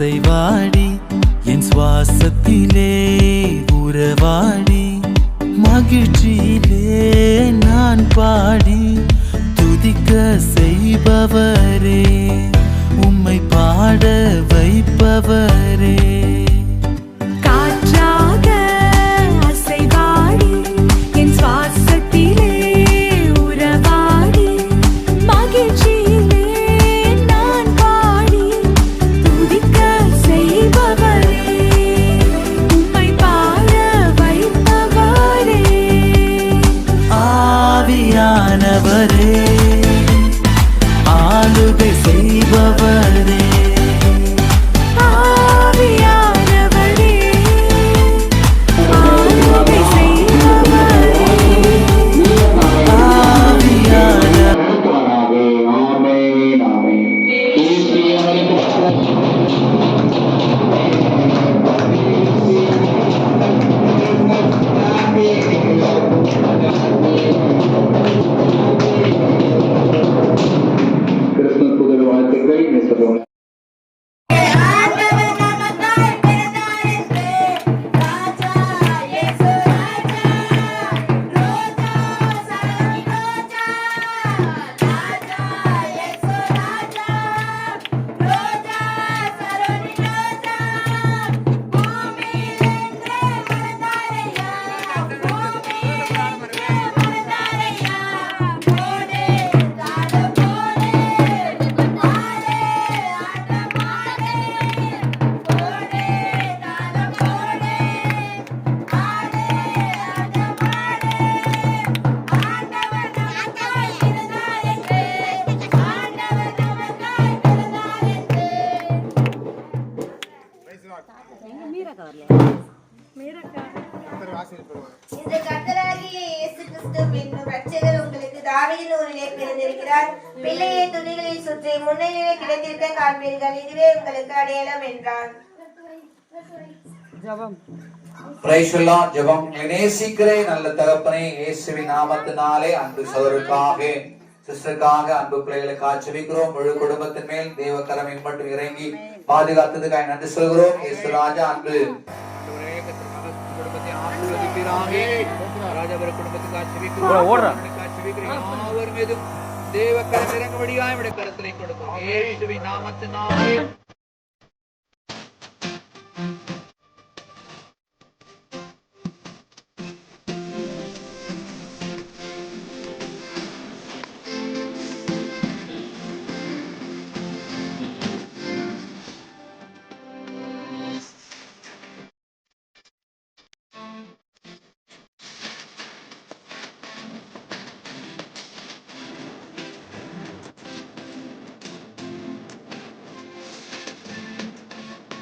ஆசை வாடி என் சுவாசத்திலே உறவாடி மகிழ்ச்சியிலே நான் பாடி துதிக்க செய்பவரே உம்மை பாட வைப்பவரே. உங்களுக்கு தாவீதின் ஊரிலே பிறந்திருக்கிறார். பிள்ளையை துணிகளில் சுற்றி முன்னிலே கிடைத்திருக்க காண்பீர்கள். இதுவே உங்களுக்கு அடையாளம் என்றான். ஜெபம். நல்ல தகப்பனே இயேசுவின் நாமத்தினாலே அன்பு சோதருக்காக சிஸ்டருக்காக அன்பு பிள்ளைகளுக்கு ஆச்சரிக்கிறோம் முழு குடும்பத்தின் மேல் தேவ கரம் மட்டும் இறங்கி பாதுகாத்ததுக்காக நன்றி சொல்கிறோம். இயேசு ராஜா அன்பு. குடும்பத்தை ஆசீர்வதிப்பீராக. ராஜாபுர குடும்பத்துக்கு ஆச்சரிக்கிறோம் யாவர் மீதும் தேவ கரம் இறங்கும்படியாய் விட கருத்தினை கொடுக்கும் நாமத்தினாலே.